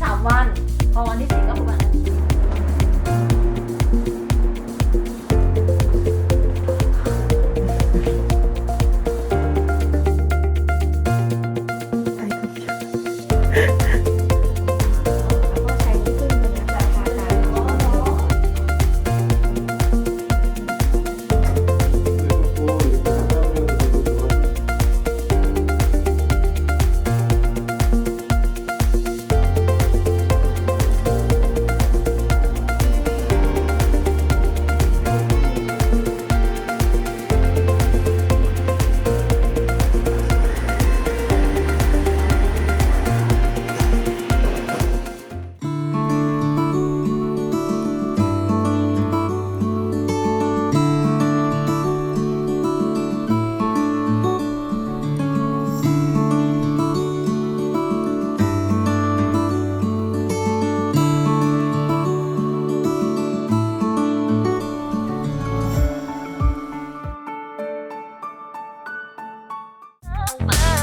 สามวันพอวันที่สิบ มา